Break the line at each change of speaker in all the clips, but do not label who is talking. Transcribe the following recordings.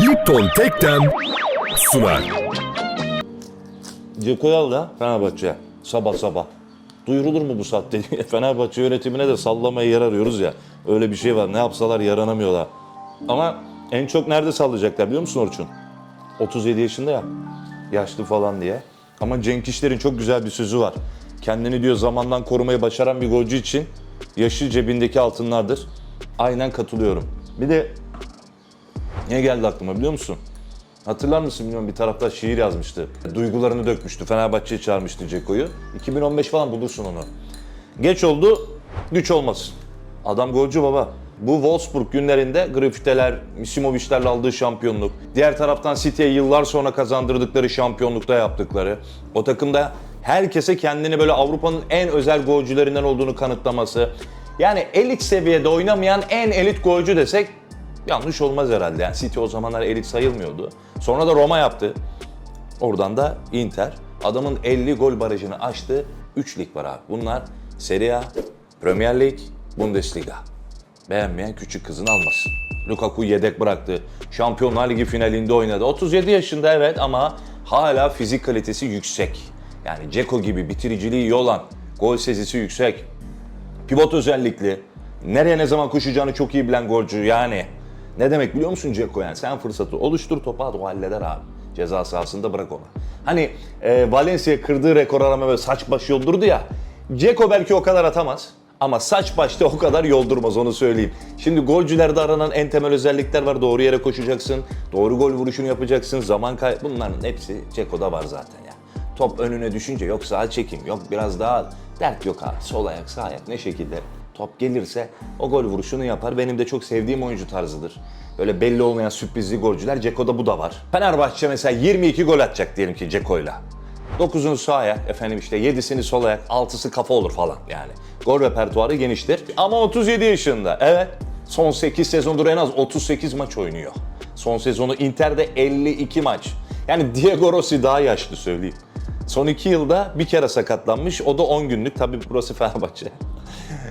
Lipton Tek Dem sunar.
Ceko'yu al da Fenerbahçe sabah sabah. Duyurulur mu bu saatte? Fenerbahçe yönetimine de sallamaya yer arıyoruz ya. Öyle bir şey var. Ne yapsalar yaranamıyorlar. Ama en çok nerede sallayacaklar biliyor musun Orçun? 37 yaşında ya. Yaşlı falan diye. Ama Cenk İşler'in çok güzel bir sözü var. Kendini diyor zamandan korumayı başaran bir golcü için yaşı cebindeki altınlardır. Aynen katılıyorum. Bir de ne geldi aklıma biliyor musun? Hatırlar mısın bilmiyorum bir taraftar şiir yazmıştı. Duygularını dökmüştü. Fenerbahçe'ye çağırmıştı Ceko'yu. 2015 falan bulursun onu. Geç oldu, güç olmasın. Adam golcü baba. Bu Wolfsburg günlerinde Grifiteler, Misimovic'lerle aldığı şampiyonluk. Diğer taraftan City'ye yıllar sonra kazandırdıkları şampiyonlukta yaptıkları. O takımda herkese kendini böyle Avrupa'nın en özel golcülerinden olduğunu kanıtlaması. Yani elit seviyede oynamayan en elit golcü desek yanlış olmaz herhalde. Yani City o zamanlar elit sayılmıyordu. Sonra da Roma yaptı. Oradan da Inter. Adamın 50 gol barajını aştı. 3 lig var abi. Bunlar Serie A, Premier Lig, Bundesliga. Beğenmeyen küçük kızını almasın. Lukaku yedek bıraktı. Şampiyonlar Ligi finalinde oynadı. 37 yaşında evet ama hala fizik kalitesi yüksek. Yani Ceko gibi bitiriciliği iyi olan, gol sezisi yüksek, Pivot özellikli. Nereye ne zaman koşacağını çok iyi bilen golcü yani. Ne demek biliyor musun Ceko yani? Sen fırsatı oluştur topu at o halleder abi. Ceza sahasında bırak onu. Hani e, Valencia kırdığı rekor arama böyle saç baş yoldurdu ya. Ceko belki o kadar atamaz. Ama saç başta o kadar yoldurmaz onu söyleyeyim. Şimdi golcülerde aranan en temel özellikler var. Doğru yere koşacaksın, doğru gol vuruşunu yapacaksın, zaman kay... Bunların hepsi Ceko'da var zaten ya. Top önüne düşünce yok sağa çekim, yok biraz daha. Dert yok abi. Sol ayak, sağ ayak ne şekilde top gelirse o gol vuruşunu yapar. Benim de çok sevdiğim oyuncu tarzıdır. Böyle belli olmayan sürprizli golcüler. Ceko'da bu da var. Fenerbahçe mesela 22 gol atacak diyelim ki Ceko'yla. 9'unu sağ ayak, efendim işte 7'sini sol ayak, 6'sı kafa olur falan yani. Gol repertuarı geniştir. Ama 37 yaşında. Evet. Son 8 sezondur en az 38 maç oynuyor. Son sezonu Inter'de 52 maç. Yani Diego Rossi daha yaşlı söyleyeyim. Son 2 yılda bir kere sakatlanmış. O da 10 günlük. Tabii burası Fenerbahçe.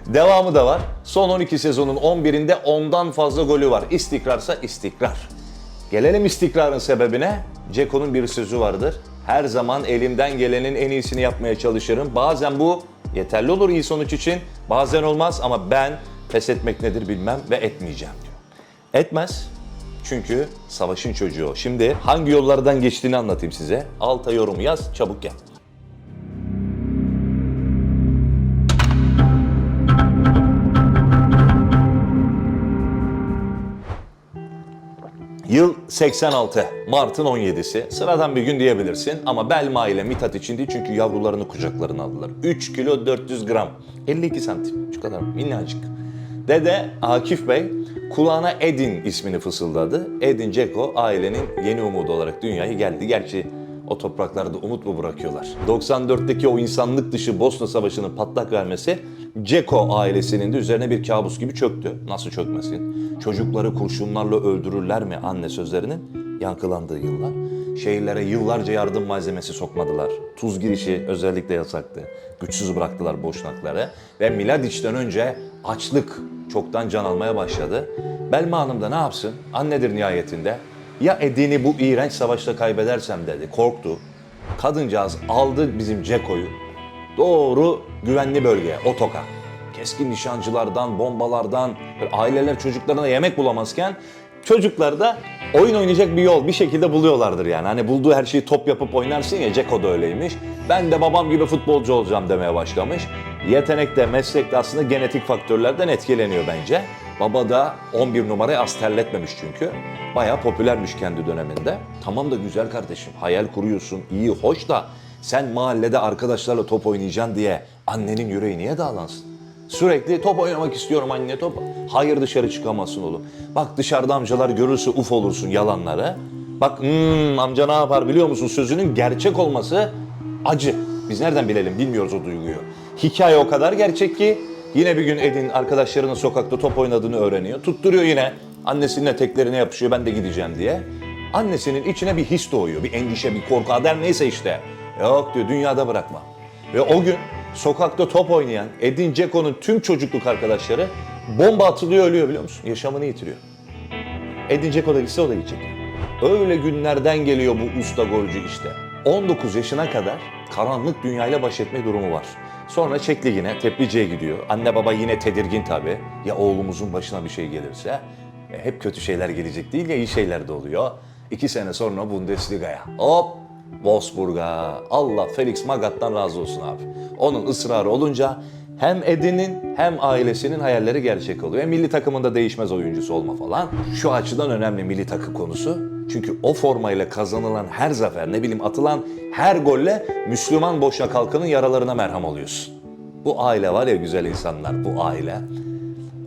Devamı da var. Son 12 sezonun 11'inde ondan fazla golü var. İstikrarsa istikrar. Gelelim istikrarın sebebine. Ceko'nun bir sözü vardır. Her zaman elimden gelenin en iyisini yapmaya çalışırım. Bazen bu yeterli olur iyi sonuç için. Bazen olmaz ama ben pes etmek nedir bilmem ve etmeyeceğim diyor. Etmez. Çünkü savaşın çocuğu. Şimdi hangi yollardan geçtiğini anlatayım size. Alta yorum yaz, çabuk gel. Yıl 86, Mart'ın 17'si. Sıradan bir gün diyebilirsin ama Belma ile Mithat için değil çünkü yavrularını kucaklarına aldılar. 3 kilo 400 gram, 52 santim, şu kadar minnacık. Dede Akif Bey kulağına Edin ismini fısıldadı. Edin Ceko ailenin yeni umudu olarak dünyaya geldi. Gerçi o topraklarda umut mu bırakıyorlar? 94'teki o insanlık dışı Bosna Savaşı'nın patlak vermesi Ceko ailesinin de üzerine bir kabus gibi çöktü. Nasıl çökmesin? Çocukları kurşunlarla öldürürler mi anne sözlerinin yankılandığı yıllar. Şehirlere yıllarca yardım malzemesi sokmadılar. Tuz girişi özellikle yasaktı. Güçsüz bıraktılar boşnakları. Ve Miladiç'ten önce açlık çoktan can almaya başladı. Belma Hanım da ne yapsın? Annedir nihayetinde. Ya Edin'i bu iğrenç savaşta kaybedersem dedi. Korktu. Kadıncağız aldı bizim Ceko'yu. Doğru güvenli bölgeye, otoka. Keskin nişancılardan, bombalardan, aileler çocuklarına yemek bulamazken çocuklar da oyun oynayacak bir yol bir şekilde buluyorlardır yani. Hani bulduğu her şeyi top yapıp oynarsın ya Ceko da öyleymiş. Ben de babam gibi futbolcu olacağım demeye başlamış. Yetenek de meslek de aslında genetik faktörlerden etkileniyor bence. Baba da 11 numarayı az terletmemiş çünkü. Bayağı popülermiş kendi döneminde. Tamam da güzel kardeşim hayal kuruyorsun iyi hoş da sen mahallede arkadaşlarla top oynayacaksın diye annenin yüreği niye dağlansın? Sürekli top oynamak istiyorum anne top. Hayır dışarı çıkamazsın oğlum. Bak dışarıda amcalar görürse uf olursun yalanlara. Bak hmm, amca ne yapar biliyor musun sözünün gerçek olması acı. Biz nereden bilelim bilmiyoruz o duyguyu. Hikaye o kadar gerçek ki yine bir gün Edin arkadaşlarının sokakta top oynadığını öğreniyor. Tutturuyor yine annesinin eteklerine yapışıyor ben de gideceğim diye. Annesinin içine bir his doğuyor. Bir endişe, bir korku, haber neyse işte. Yok diyor dünyada bırakma. Ve o gün sokakta top oynayan Edin Dzeko'nun tüm çocukluk arkadaşları bomba atılıyor ölüyor biliyor musun? Yaşamını yitiriyor. Edin Dzeko da gitse o da gidecek. Öyle günlerden geliyor bu usta golcü işte. 19 yaşına kadar karanlık dünyayla baş etme durumu var. Sonra Çek Ligi'ne, Teplice'ye gidiyor. Anne baba yine tedirgin tabii. Ya oğlumuzun başına bir şey gelirse? E, hep kötü şeyler gelecek değil ya iyi şeyler de oluyor. İki sene sonra Bundesliga'ya. Hop! Wolfsburg'a. Allah Felix Magat'tan razı olsun abi. Onun ısrarı olunca hem Edin'in hem ailesinin hayalleri gerçek oluyor. E, milli takımında değişmez oyuncusu olma falan. Şu açıdan önemli milli takım konusu. Çünkü o formayla kazanılan her zafer, ne bileyim atılan her golle Müslüman boşnak halkının yaralarına merham oluyorsun. Bu aile var ya güzel insanlar, bu aile.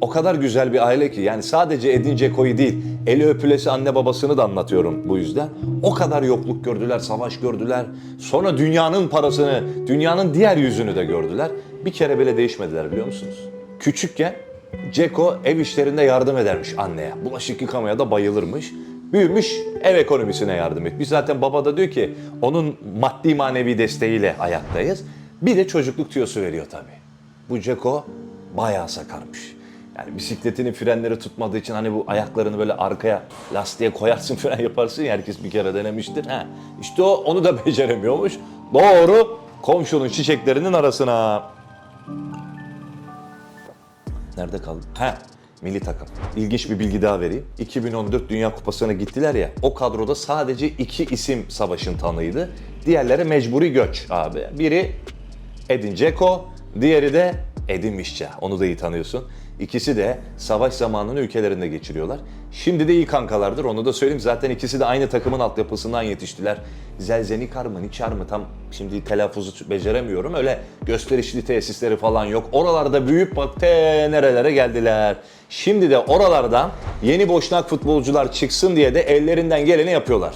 O kadar güzel bir aile ki yani sadece Edin Dzeko'yu değil, eli öpülesi anne babasını da anlatıyorum bu yüzden. O kadar yokluk gördüler, savaş gördüler. Sonra dünyanın parasını, dünyanın diğer yüzünü de gördüler. Bir kere bile değişmediler biliyor musunuz? Küçükken Ceko ev işlerinde yardım edermiş anneye. Bulaşık yıkamaya da bayılırmış. Büyümüş ev ekonomisine yardım etmiş. Zaten baba da diyor ki onun maddi manevi desteğiyle ayaktayız. Bir de çocukluk tüyosu veriyor tabii. Bu Ceko bayağı sakarmış. Yani bisikletinin frenleri tutmadığı için hani bu ayaklarını böyle arkaya lastiğe koyarsın fren yaparsın ya herkes bir kere denemiştir. Ha, işte o onu da beceremiyormuş. Doğru komşunun çiçeklerinin arasına. Nerede kaldı? Ha, milli takım. İlginç bir bilgi daha vereyim. 2014 Dünya Kupası'na gittiler ya. O kadroda sadece iki isim savaşın tanığıydı. Diğerleri mecburi göç abi. Biri Edin Dzeko, diğeri de Edin Mişça. Onu da iyi tanıyorsun. İkisi de savaş zamanını ülkelerinde geçiriyorlar. Şimdi de iyi kankalardır onu da söyleyeyim. Zaten ikisi de aynı takımın altyapısından yetiştiler. Zelzenikar mı, Niçar mı tam şimdi telaffuzu beceremiyorum. Öyle gösterişli tesisleri falan yok. Oralarda büyüyüp bak te nerelere geldiler. Şimdi de oralardan yeni boşnak futbolcular çıksın diye de ellerinden geleni yapıyorlar.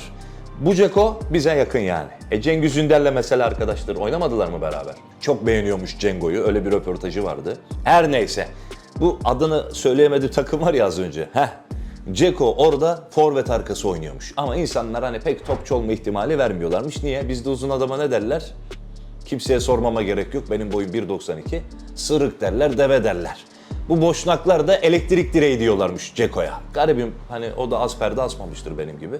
Bu Ceko bize yakın yani. E Cengiz Ünder'le mesela arkadaşlar oynamadılar mı beraber? Çok beğeniyormuş Cengo'yu. Öyle bir röportajı vardı. Her neyse. Bu adını söyleyemediği takım var ya az önce. Heh. Ceko orada forvet arkası oynuyormuş. Ama insanlar hani pek topçu olma ihtimali vermiyorlarmış. Niye? Bizde uzun adama ne derler? Kimseye sormama gerek yok. Benim boyum 1.92. Sırık derler, deve derler. Bu boşnaklar da elektrik direği diyorlarmış Ceko'ya. Garibim hani o da az perde asmamıştır benim gibi.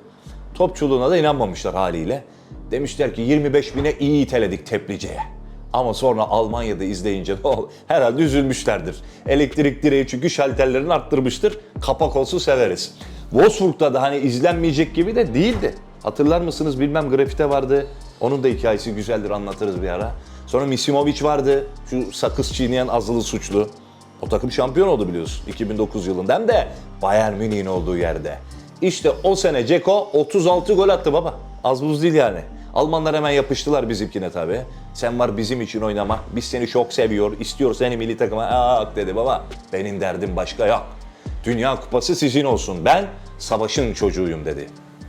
Topçuluğuna da inanmamışlar haliyle. Demişler ki 25 bine iyi iteledik Teplice'ye. Ama sonra Almanya'da izleyince herhalde üzülmüşlerdir. Elektrik direği çünkü şalterlerini arttırmıştır. Kapak olsun severiz. Wolfsburg'da da hani izlenmeyecek gibi de değildi. Hatırlar mısınız bilmem grafite vardı. Onun da hikayesi güzeldir anlatırız bir ara. Sonra Misimovic vardı. Şu sakız çiğneyen azılı suçlu. O takım şampiyon oldu biliyorsun 2009 yılında hem de Bayern Münih'in olduğu yerde. İşte o sene Ceko 36 gol attı baba. Az buz değil yani. Almanlar hemen yapıştılar bizimkine tabii. Sen var bizim için oynama. Biz seni çok seviyor. istiyor seni milli takıma. Aa dedi baba. Benim derdim başka yok. Dünya kupası sizin olsun. Ben savaşın çocuğuyum dedi.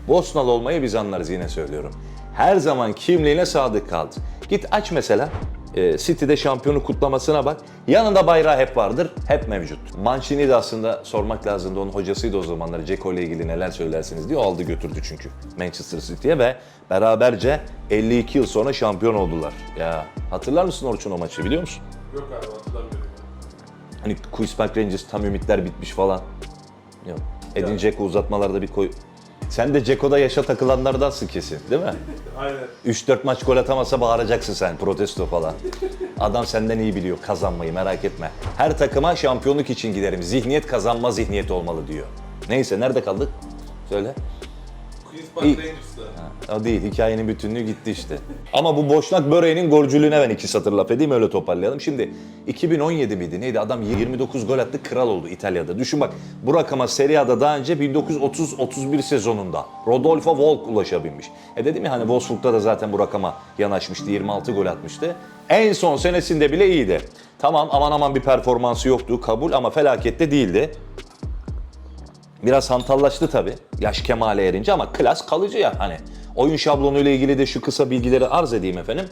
Bosnalı olmayı biz anlarız yine söylüyorum. Her zaman kimliğine sadık kaldı. Git aç mesela e, City'de şampiyonu kutlamasına bak. Yanında bayrağı hep vardır, hep mevcut. Mancini de aslında sormak lazımdı. Onun hocasıydı o zamanlar. Ceko ile ilgili neler söylersiniz diye. O aldı götürdü çünkü Manchester City'ye ve beraberce 52 yıl sonra şampiyon oldular. Ya hatırlar mısın Orçun o maçı biliyor musun?
Yok abi hatırlamıyorum.
Hani Queen's Park Rangers tam ümitler bitmiş falan. Yok. Edin Dzeko uzatmalarda bir koy... Sen de Ceko'da yaşa takılanlardansın kesin değil mi?
Aynen.
3-4 maç gol atamasa bağıracaksın sen protesto falan. Adam senden iyi biliyor kazanmayı merak etme. Her takıma şampiyonluk için giderim. Zihniyet kazanma zihniyeti olmalı diyor. Neyse nerede kaldık? Söyle. İyi.
Rangers'ta.
O değil hikayenin bütünlüğü gitti işte. Ama bu boşnak böreğinin golcülüğüne ben iki satır laf edeyim öyle toparlayalım. Şimdi 2017 miydi neydi adam 29 gol attı kral oldu İtalya'da. Düşün bak bu rakama Serie A'da daha önce 1930-31 sezonunda Rodolfo Volk ulaşabilmiş. E dedim ya hani Wolfsburg'da da zaten bu rakama yanaşmıştı 26 gol atmıştı. En son senesinde bile iyiydi. Tamam aman aman bir performansı yoktu kabul ama felakette değildi. Biraz hantallaştı tabii yaş kemale erince ama klas kalıcı ya hani. Oyun şablonu ile ilgili de şu kısa bilgileri arz edeyim efendim.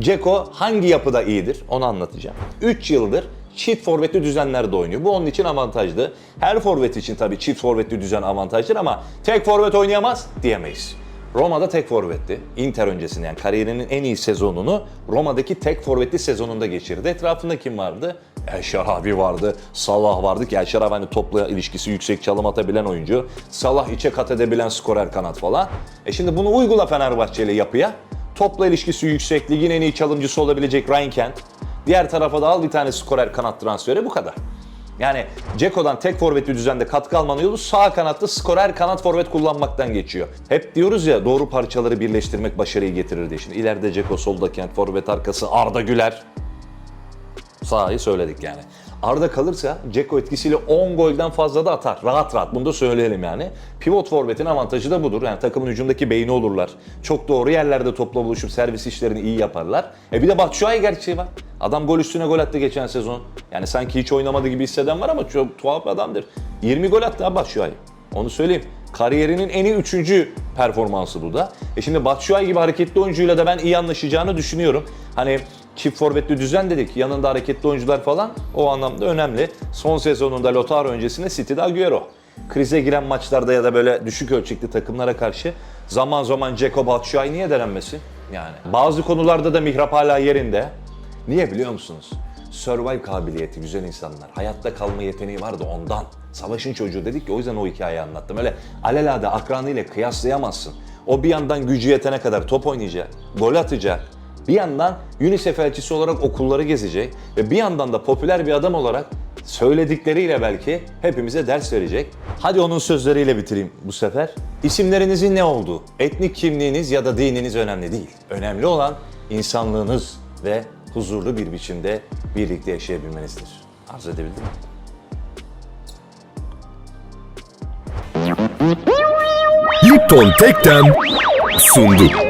Ceko hangi yapıda iyidir onu anlatacağım. 3 yıldır çift forvetli düzenlerde oynuyor. Bu onun için avantajlı. Her forvet için tabii çift forvetli düzen avantajdır ama tek forvet oynayamaz diyemeyiz. Roma'da tek forvetti. Inter öncesinde yani kariyerinin en iyi sezonunu Roma'daki tek forvetli sezonunda geçirdi. Etrafında kim vardı? El Şarabi vardı, Salah vardı ki El Şarabi hani topla ilişkisi yüksek çalım atabilen oyuncu. Salah içe kat edebilen skorer kanat falan. E şimdi bunu uygula Fenerbahçeli yapıya. Topla ilişkisi yüksek, ligin en iyi çalımcısı olabilecek Ryan Kent. Diğer tarafa da al bir tane skorer kanat transferi bu kadar. Yani Ceko'dan tek forvetli düzende katkı almanın yolu sağ kanatta skorer kanat forvet kullanmaktan geçiyor. Hep diyoruz ya doğru parçaları birleştirmek başarıyı getirir diye. Şimdi ileride Ceko solda kent forvet arkası Arda Güler. Sahayı söyledik yani. Arda kalırsa Ceko etkisiyle 10 golden fazla da atar. Rahat rahat bunu da söyleyelim yani. Pivot forvetin avantajı da budur. Yani takımın hücumdaki beyni olurlar. Çok doğru yerlerde topla buluşup servis işlerini iyi yaparlar. E bir de Batshuayi gerçeği var. Adam gol üstüne gol attı geçen sezon. Yani sanki hiç oynamadı gibi hisseden var ama çok tuhaf bir adamdır. 20 gol attı Batshuayi. Onu söyleyeyim. Kariyerinin en iyi üçüncü performansı bu da. E şimdi Batshuayi gibi hareketli oyuncuyla da ben iyi anlaşacağını düşünüyorum. Hani çift forvetli düzen dedik. Yanında hareketli oyuncular falan o anlamda önemli. Son sezonunda Lautaro öncesinde City'de Agüero. Krize giren maçlarda ya da böyle düşük ölçekli takımlara karşı zaman zaman Ceko Batshuayi niye denenmesin? Yani bazı konularda da mihrap hala yerinde. Niye biliyor musunuz? Survive kabiliyeti güzel insanlar. Hayatta kalma yeteneği vardı ondan. Savaşın çocuğu dedik ki o yüzden o hikayeyi anlattım. Öyle alelade akranıyla kıyaslayamazsın. O bir yandan gücü yetene kadar top oynayacak, gol atacak. Bir yandan UNICEF elçisi olarak okulları gezecek ve bir yandan da popüler bir adam olarak söyledikleriyle belki hepimize ders verecek. Hadi onun sözleriyle bitireyim bu sefer. İsimlerinizin ne olduğu, etnik kimliğiniz ya da dininiz önemli değil. Önemli olan insanlığınız ve huzurlu bir biçimde birlikte yaşayabilmenizdir. Arz edebildim mi?
Lipton Tek'ten sundu.